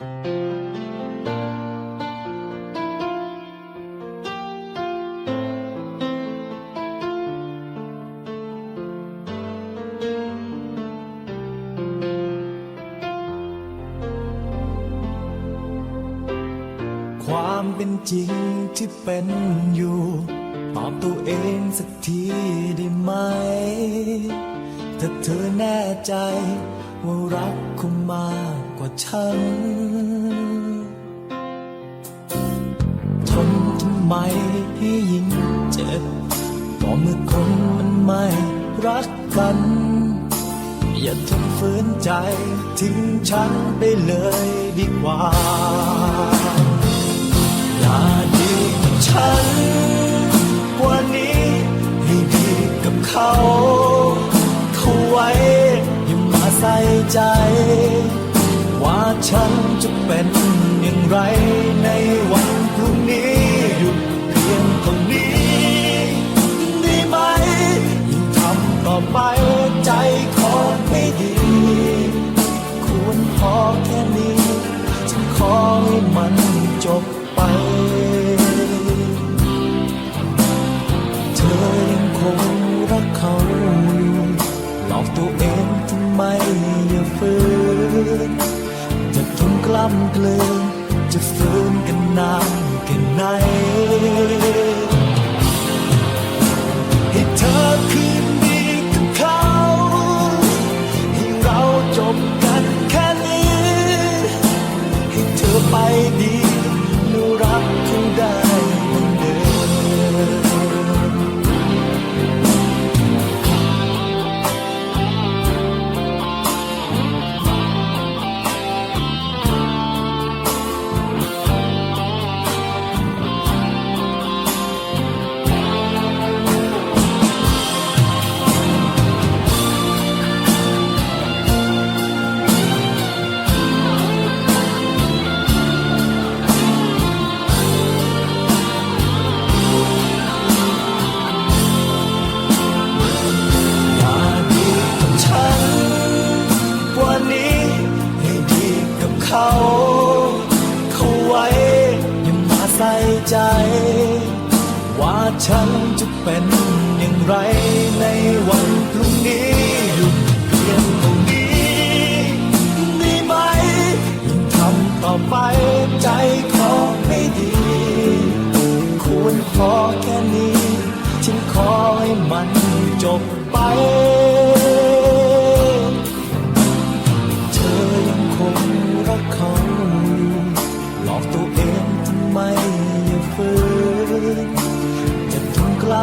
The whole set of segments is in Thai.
ความเป็นจริงที่เป็นอยู่ ตอบตัวเองสักทีได้ไหม ถ้าเธอแน่ใจว่ารักคงมาก กว่าฉัน ทนทำไมให้ยิ่งเจ็บก็เมื่อคนมันไม่รักกัน อย่าทนฝืนใจทิ้งฉันไปเลยดีกว่า อย่าดีกับฉันกว่านี้ให้ดีกับเขาเขาไว้อย่ามาใส่ใจ ว่าฉันจะเป็นอย่างไรในวันพรุ่งนี้หยุดเพียงเท่านี้ได้ไหมยิ่งทำต่อไปใจขอไม่ดี ควรพอแค่นี้ฉันขอให้มันจบไป เธอยังคงำเกลืนจะฝืนกันนานแค่ไหน ใจ ว่าฉันจะเป็นอย่างไรในวันพรุ่งนี้หยุดเพียงตรงนี้ได้ไหมยิ่งทำต่อไปใจขอไม่ดี ควรพอแค่นี้ ฉันขอให้มันจบไป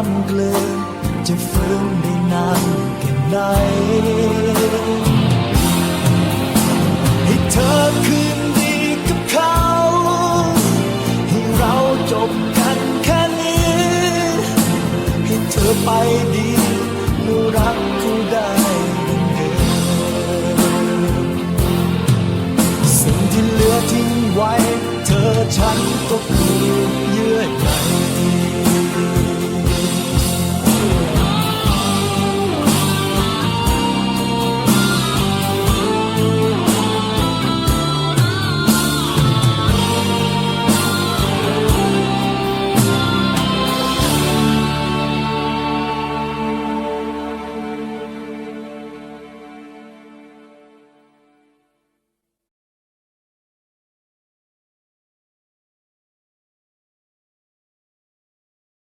ำเกลืนจะฝืนได้นานแค่ไหนให้เธอคืนดีกับเขา ให้เราจบกันแค่นี้ ให้เธอไปดีแล้รักเขาได้เหมือนเดิมสิ่งที่เหลือทิ้งไว้ เธอฉันก็คือเยื่อใย